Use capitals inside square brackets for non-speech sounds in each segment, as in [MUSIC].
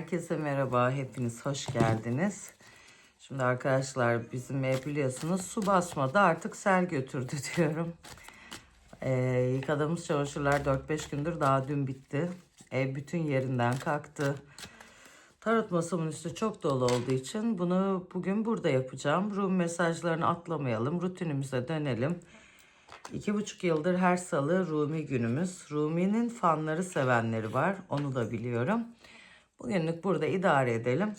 Herkese merhaba, hepiniz hoş geldiniz. Şimdi arkadaşlar bizim ev biliyorsunuz su basmadı artık sel götürdü [LAUGHS] diyorum. Ee, yıkadığımız çamaşırlar 4-5 gündür daha dün bitti. Ev bütün yerinden kalktı. Tarot masamın üstü çok dolu olduğu için bunu bugün burada yapacağım. Rum mesajlarını atlamayalım, rutinimize dönelim. İki buçuk yıldır her salı Rumi günümüz. Rumi'nin fanları sevenleri var. Onu da biliyorum. Bugünlük burada idare edelim.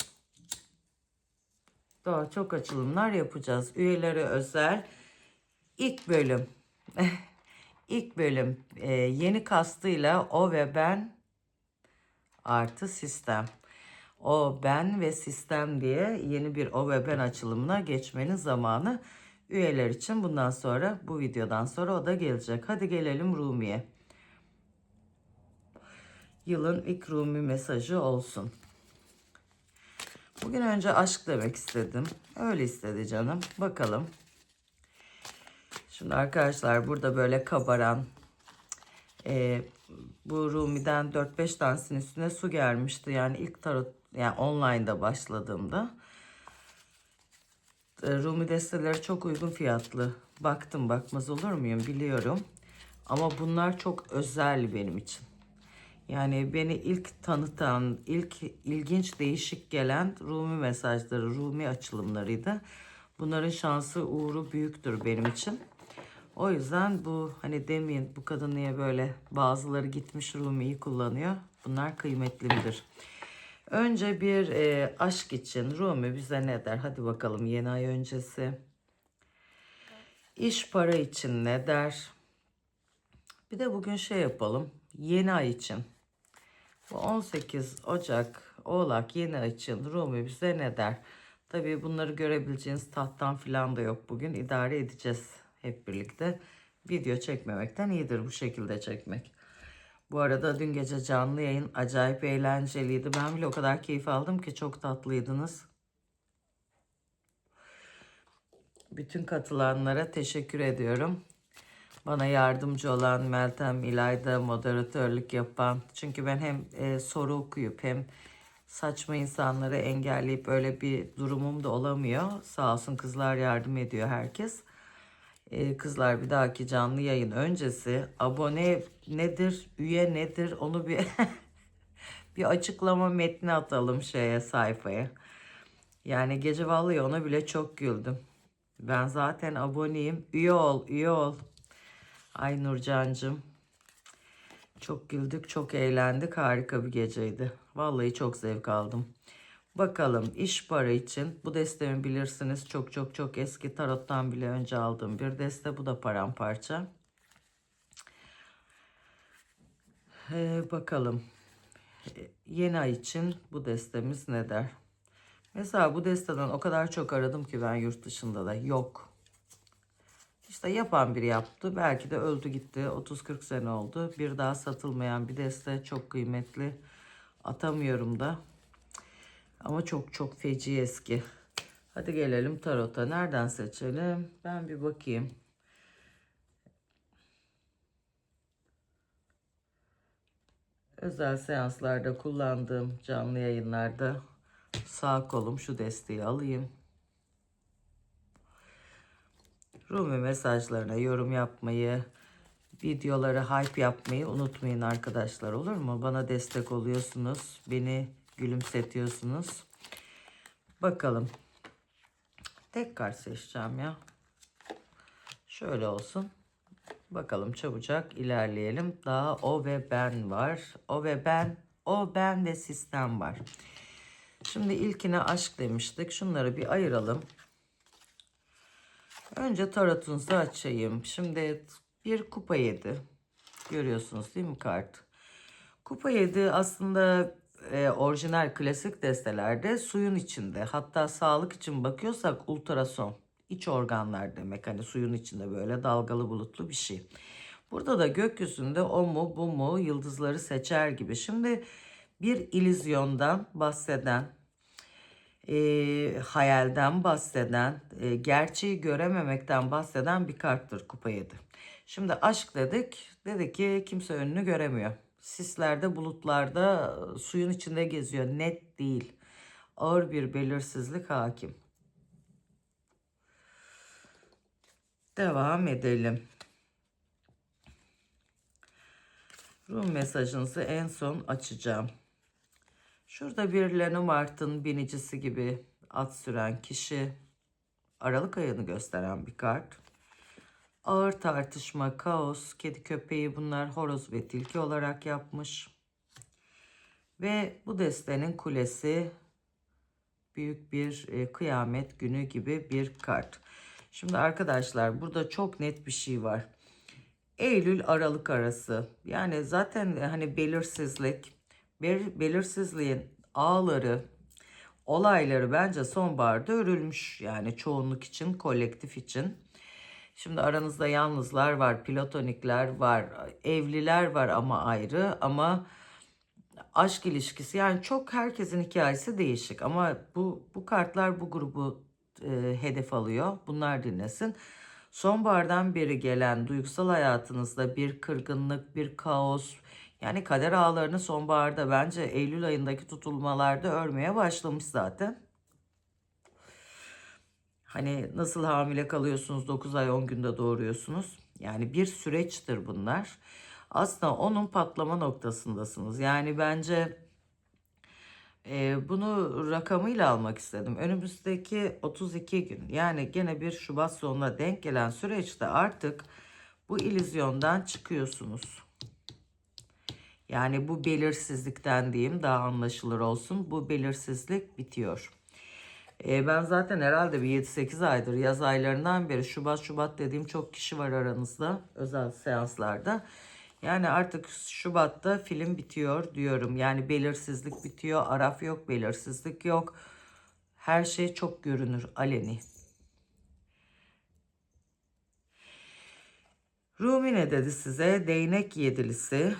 Daha çok açılımlar yapacağız. Üyeleri özel. İlk bölüm. [LAUGHS] İlk bölüm. e, yeni kastıyla o ve ben artı sistem. O ben ve sistem diye yeni bir o ve ben açılımına geçmenin zamanı üyeler için bundan sonra bu videodan sonra o da gelecek. Hadi gelelim Rumi'ye. Yılın ilk mesajı olsun. Bugün önce aşk demek istedim. Öyle istedi canım. Bakalım. Şimdi arkadaşlar burada böyle kabaran e, bu Rumi'den 4-5 tanesinin üstüne su gelmişti. Yani ilk tarot yani online'da başladığımda. E, Rumi desteleri çok uygun fiyatlı. Baktım bakmaz olur muyum biliyorum. Ama bunlar çok özel benim için. Yani beni ilk tanıtan, ilk ilginç değişik gelen Rumi mesajları, Rumi açılımlarıydı. Bunların şansı uğru büyüktür benim için. O yüzden bu hani demeyin bu kadın niye böyle bazıları gitmiş Rumi'yi kullanıyor. Bunlar kıymetli midir? Önce bir e, aşk için Rumi bize ne der? Hadi bakalım yeni ay öncesi. İş para için ne der? Bir de bugün şey yapalım. Yeni ay için. Bu 18 Ocak Oğlak yeni ay için Rumi bize ne der? Tabii bunları görebileceğiniz tahttan filan da yok bugün. idare edeceğiz hep birlikte. Video çekmemekten iyidir bu şekilde çekmek. Bu arada dün gece canlı yayın acayip eğlenceliydi. Ben bile o kadar keyif aldım ki çok tatlıydınız. Bütün katılanlara teşekkür ediyorum. Bana yardımcı olan Meltem İlayda moderatörlük yapan. Çünkü ben hem e, soru okuyup hem saçma insanları engelleyip öyle bir durumum da olamıyor. Sağ olsun kızlar yardım ediyor herkes. E, kızlar bir dahaki canlı yayın öncesi abone nedir, üye nedir onu bir [LAUGHS] bir açıklama metni atalım şeye sayfaya. Yani gece vallahi ona bile çok güldüm. Ben zaten aboneyim. Üye ol, üye ol. Ay Nurcancığım. Çok güldük, çok eğlendik. Harika bir geceydi. Vallahi çok zevk aldım. Bakalım iş para için bu destemi bilirsiniz. Çok çok çok eski tarottan bile önce aldığım bir deste. Bu da paramparça. Ee, bakalım. Ee, Yeni ay için bu destemiz ne der? Mesela bu desteden o kadar çok aradım ki ben yurt dışında da yok. İşte yapan biri yaptı. Belki de öldü gitti. 30-40 sene oldu. Bir daha satılmayan bir deste çok kıymetli. Atamıyorum da. Ama çok çok feci eski. Hadi gelelim tarota. Nereden seçelim? Ben bir bakayım. Özel seanslarda kullandığım canlı yayınlarda sağ kolum şu desteği alayım. Rumi mesajlarına yorum yapmayı, videolara hype yapmayı unutmayın arkadaşlar olur mu? Bana destek oluyorsunuz, beni gülümsetiyorsunuz. Bakalım. Tek kart seçeceğim ya. Şöyle olsun. Bakalım çabucak ilerleyelim. Daha o ve ben var. O ve ben, o ben ve sistem var. Şimdi ilkine aşk demiştik. Şunları bir ayıralım. Önce tarotunuzu açayım. Şimdi bir kupa yedi. Görüyorsunuz değil mi kart? Kupa yedi aslında e, orijinal klasik destelerde suyun içinde. Hatta sağlık için bakıyorsak ultrason. iç organlar demek. Hani suyun içinde böyle dalgalı bulutlu bir şey. Burada da gökyüzünde o mu bu mu yıldızları seçer gibi. Şimdi bir illüzyondan bahseden e, hayalden bahseden, e, gerçeği görememekten bahseden bir karttır kupa 7. Şimdi aşk dedik. Dedi ki kimse önünü göremiyor. sislerde, bulutlarda, suyun içinde geziyor. Net değil. Ağır bir belirsizlik hakim. Devam edelim. Rum mesajınızı en son açacağım. Şurada bir Lenormand'ın binicisi gibi at süren kişi Aralık ayını gösteren bir kart. Ağır tartışma, kaos, kedi köpeği bunlar horoz ve tilki olarak yapmış. Ve bu destenin kulesi büyük bir e, kıyamet günü gibi bir kart. Şimdi arkadaşlar burada çok net bir şey var. Eylül Aralık arası. Yani zaten hani belirsizlik, bel- belirsizliğin ağları, olayları bence sonbaharda örülmüş. Yani çoğunluk için, kolektif için. Şimdi aranızda yalnızlar var, platonikler var, evliler var ama ayrı ama aşk ilişkisi yani çok herkesin hikayesi değişik ama bu bu kartlar bu grubu e, hedef alıyor. Bunlar dinlesin. Sonbahardan beri gelen duygusal hayatınızda bir kırgınlık, bir kaos yani kader ağlarını sonbaharda bence Eylül ayındaki tutulmalarda örmeye başlamış zaten. Hani nasıl hamile kalıyorsunuz 9 ay 10 günde doğuruyorsunuz. Yani bir süreçtir bunlar. Aslında onun patlama noktasındasınız. Yani bence e, bunu rakamıyla almak istedim. Önümüzdeki 32 gün yani gene bir Şubat sonuna denk gelen süreçte artık bu illüzyondan çıkıyorsunuz. Yani bu belirsizlikten diyeyim daha anlaşılır olsun. Bu belirsizlik bitiyor. E, ben zaten herhalde bir 7-8 aydır yaz aylarından beri Şubat Şubat dediğim çok kişi var aranızda özel seanslarda. Yani artık Şubat'ta film bitiyor diyorum. Yani belirsizlik bitiyor. Araf yok, belirsizlik yok. Her şey çok görünür, aleni. Rumi ne dedi size? Değnek yedilisi,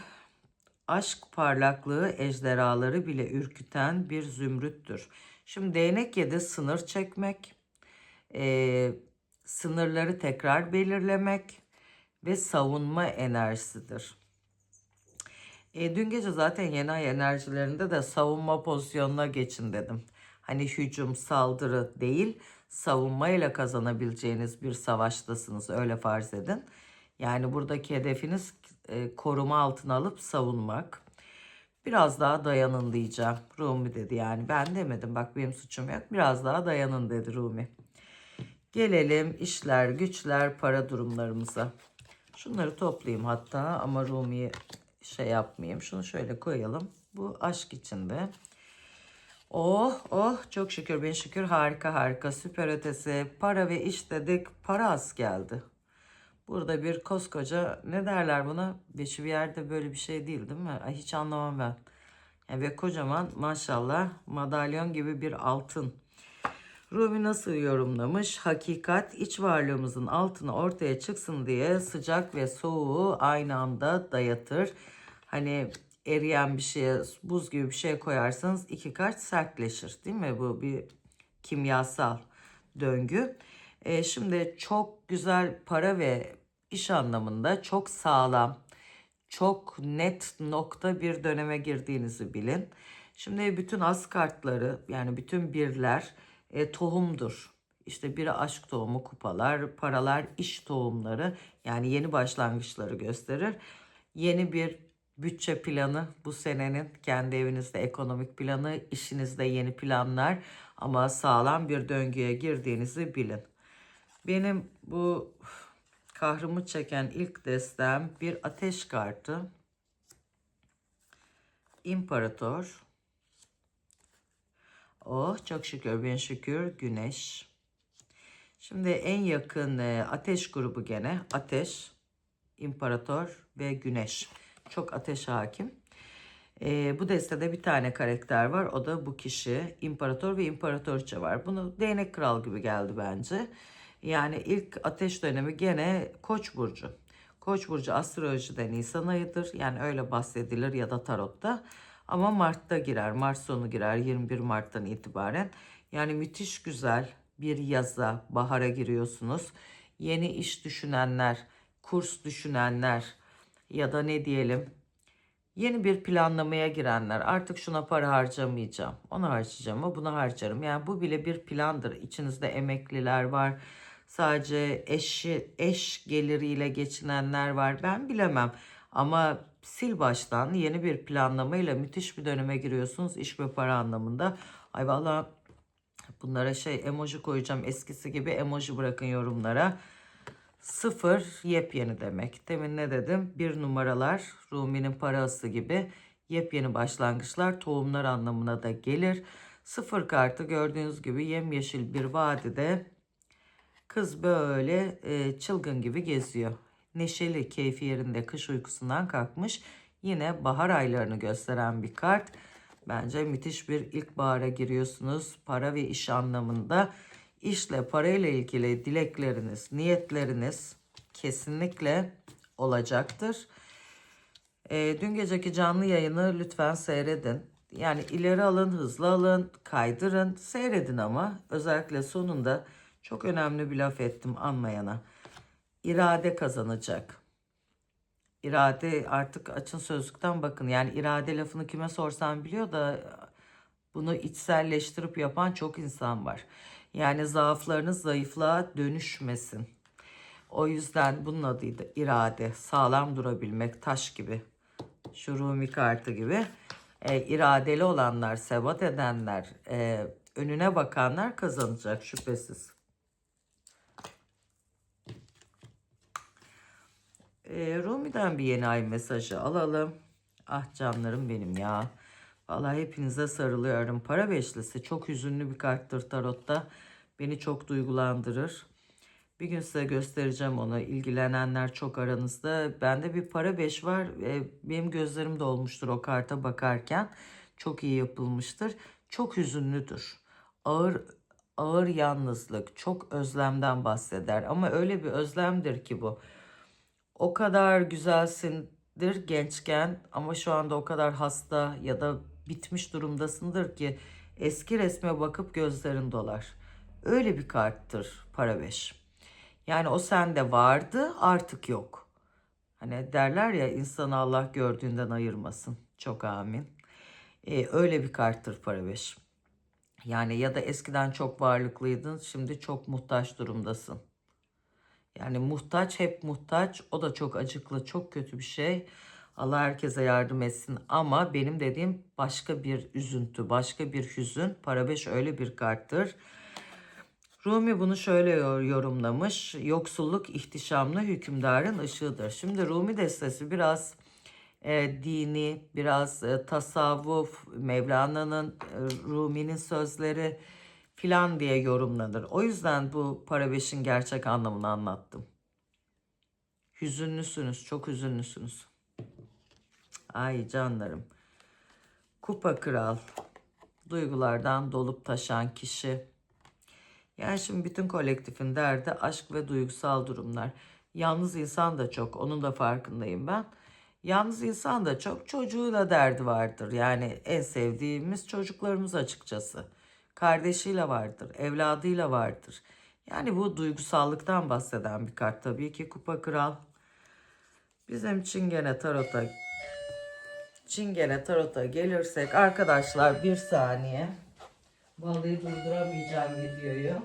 aşk parlaklığı ejderhaları bile ürküten bir zümrüttür. Şimdi değnek yedi sınır çekmek, e, sınırları tekrar belirlemek ve savunma enerjisidir. E, dün gece zaten yeni ay enerjilerinde de savunma pozisyonuna geçin dedim. Hani hücum, saldırı değil, savunmayla kazanabileceğiniz bir savaştasınız öyle farz edin. Yani buradaki hedefiniz e, koruma altına alıp savunmak. Biraz daha dayanın diyeceğim. Rumi dedi yani. Ben demedim bak benim suçum yok. Biraz daha dayanın dedi Rumi. Gelelim işler, güçler, para durumlarımıza. Şunları toplayayım hatta ama Rumi'yi şey yapmayayım. Şunu şöyle koyalım. Bu aşk içinde. Oh oh çok şükür bin şükür harika harika süper ötesi para ve iş dedik para az geldi. Burada bir koskoca ne derler buna? Beşi bir yerde böyle bir şey değil değil mi? Ay, hiç anlamam ben. Yani ve kocaman maşallah madalyon gibi bir altın. Rumi nasıl yorumlamış? Hakikat iç varlığımızın altını ortaya çıksın diye sıcak ve soğuğu aynı anda dayatır. Hani eriyen bir şeye buz gibi bir şey koyarsanız iki kat sertleşir değil mi? Bu bir kimyasal döngü. E, şimdi çok güzel para ve iş anlamında çok sağlam, çok net nokta bir döneme girdiğinizi bilin. Şimdi bütün az kartları yani bütün birler e, tohumdur. İşte biri aşk tohumu, kupalar, paralar, iş tohumları yani yeni başlangıçları gösterir. Yeni bir bütçe planı bu senenin kendi evinizde ekonomik planı, işinizde yeni planlar ama sağlam bir döngüye girdiğinizi bilin. Benim bu kahrımı çeken ilk destem bir ateş kartı. İmparator. Oh çok şükür bin şükür güneş. Şimdi en yakın e, ateş grubu gene ateş, imparator ve güneş. Çok ateş hakim. E, bu destede bir tane karakter var. O da bu kişi. İmparator ve imparatorça var. Bunu değnek kral gibi geldi bence. Yani ilk ateş dönemi gene Koç burcu. Koç burcu astrolojide Nisan ayıdır. Yani öyle bahsedilir ya da tarotta. Ama Mart'ta girer. Mart sonu girer 21 Mart'tan itibaren. Yani müthiş güzel bir yaza, bahara giriyorsunuz. Yeni iş düşünenler, kurs düşünenler ya da ne diyelim Yeni bir planlamaya girenler artık şuna para harcamayacağım. Onu harcayacağım ama bunu harcarım. Yani bu bile bir plandır. İçinizde emekliler var. Sadece eşi, eş geliriyle geçinenler var. Ben bilemem. Ama sil baştan yeni bir planlamayla müthiş bir döneme giriyorsunuz iş ve para anlamında. Ay vallahi bunlara şey emoji koyacağım eskisi gibi emoji bırakın yorumlara. Sıfır yepyeni demek. Demin ne dedim? Bir numaralar Rumi'nin parası gibi yepyeni başlangıçlar tohumlar anlamına da gelir. Sıfır kartı gördüğünüz gibi yemyeşil bir vadide kız böyle e, çılgın gibi geziyor. Neşeli, keyfi yerinde kış uykusundan kalkmış. Yine bahar aylarını gösteren bir kart. Bence müthiş bir ilkbahara giriyorsunuz. Para ve iş anlamında. İşle, parayla ilgili dilekleriniz, niyetleriniz kesinlikle olacaktır. E, dün geceki canlı yayını lütfen seyredin. Yani ileri alın, hızlı alın, kaydırın, seyredin ama özellikle sonunda çok önemli bir laf ettim anmayana. İrade kazanacak. İrade artık açın sözlükten bakın. Yani irade lafını kime sorsam biliyor da bunu içselleştirip yapan çok insan var. Yani zaaflarınız zayıflığa dönüşmesin. O yüzden bunun adıydı irade. Sağlam durabilmek taş gibi. Şu Rumi kartı gibi. E, iradeli olanlar, sebat edenler, e, önüne bakanlar kazanacak şüphesiz. E, Rumi'den bir yeni ay mesajı alalım. Ah canlarım benim ya. Vallahi hepinize sarılıyorum. Para beşlisi çok hüzünlü bir karttır tarotta. Beni çok duygulandırır. Bir gün size göstereceğim onu. İlgilenenler çok aranızda. Bende bir para beş var. Benim gözlerim dolmuştur o karta bakarken. Çok iyi yapılmıştır. Çok hüzünlüdür. Ağır ağır yalnızlık, çok özlemden bahseder. Ama öyle bir özlemdir ki bu. O kadar güzelsindir gençken ama şu anda o kadar hasta ya da bitmiş durumdasındır ki eski resme bakıp gözlerin dolar. Öyle bir karttır para beş. Yani o sende vardı artık yok. Hani derler ya insanı Allah gördüğünden ayırmasın. Çok amin. Ee, öyle bir karttır para beş. Yani ya da eskiden çok varlıklıydın şimdi çok muhtaç durumdasın. Yani muhtaç hep muhtaç. O da çok acıklı, çok kötü bir şey. Allah herkese yardım etsin ama benim dediğim başka bir üzüntü, başka bir hüzün. Para beş öyle bir karttır. Rumi bunu şöyle yorumlamış. Yoksulluk ihtişamlı hükümdarın ışığıdır. Şimdi Rumi destesi biraz e, dini, biraz e, tasavvuf, Mevlana'nın, e, Rumi'nin sözleri filan diye yorumlanır. O yüzden bu para beşin gerçek anlamını anlattım. Hüzünlüsünüz, çok hüzünlüsünüz. Ay canlarım. Kupa kral. Duygulardan dolup taşan kişi. Yani şimdi bütün kolektifin derdi aşk ve duygusal durumlar. Yalnız insan da çok. Onun da farkındayım ben. Yalnız insan da çok. Çocuğuyla derdi vardır. Yani en sevdiğimiz çocuklarımız açıkçası. Kardeşiyle vardır. Evladıyla vardır. Yani bu duygusallıktan bahseden bir kart tabii ki Kupa Kral. Bizim Çingene Tarot'a Çingene Tarot'a gelirsek arkadaşlar bir saniye. Vallahi durduramayacağım videoyu.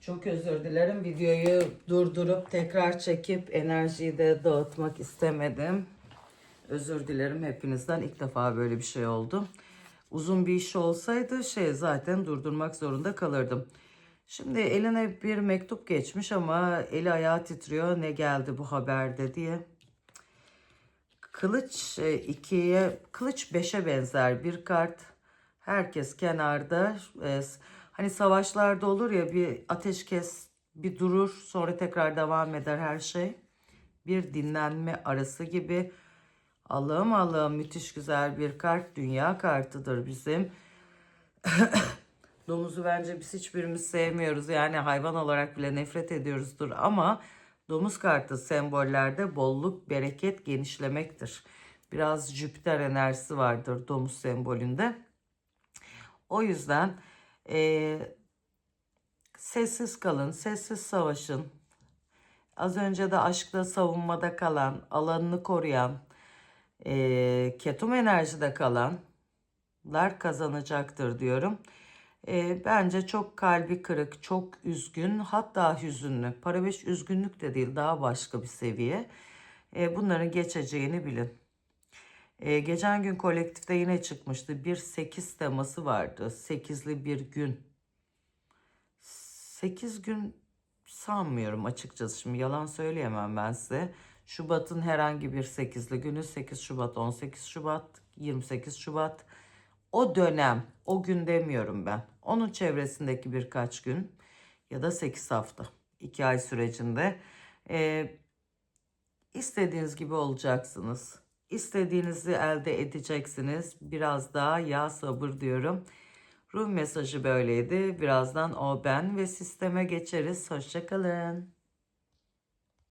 Çok özür dilerim. Videoyu durdurup tekrar çekip enerjiyi de dağıtmak istemedim. Özür dilerim hepinizden. İlk defa böyle bir şey oldu. Uzun bir iş olsaydı şey zaten durdurmak zorunda kalırdım. Şimdi eline bir mektup geçmiş ama eli ayağı titriyor. Ne geldi bu haberde diye. Kılıç e, ikiye, kılıç beşe benzer bir kart. Herkes kenarda. E, Hani savaşlarda olur ya bir ateşkes bir durur sonra tekrar devam eder her şey. Bir dinlenme arası gibi. Allah'ım Allah'ım müthiş güzel bir kart. Dünya kartıdır bizim. [COUGHS] Domuzu bence biz hiçbirimiz sevmiyoruz. Yani hayvan olarak bile nefret ediyoruzdur ama domuz kartı sembollerde bolluk, bereket, genişlemektir. Biraz Jüpiter enerjisi vardır domuz sembolünde. O yüzden eee, sessiz kalın, sessiz savaşın. Az önce de aşkta savunmada kalan, alanını koruyan, eee ketum enerjide kalanlar kazanacaktır diyorum. Eee, bence çok kalbi kırık, çok üzgün, hatta hüzünlü. Para beş üzgünlük de değil, daha başka bir seviye. Eee, bunların geçeceğini bilin. Eee, geçen gün kolektifte yine çıkmıştı. Bir 8 teması vardı. Sekizli bir gün. 8 gün sanmıyorum açıkçası. Şimdi yalan söyleyemem ben size. Şubat'ın herhangi bir 8'li günü 8 Şubat, 18 Şubat, 28 Şubat. O dönem, o gün demiyorum ben. Onun çevresindeki birkaç gün ya da 8 hafta, 2 ay sürecinde e, istediğiniz gibi olacaksınız. İstediğinizi elde edeceksiniz. Biraz daha ya sabır diyorum. Ruh mesajı böyleydi. Birazdan o ben ve sisteme geçeriz. Hoşçakalın.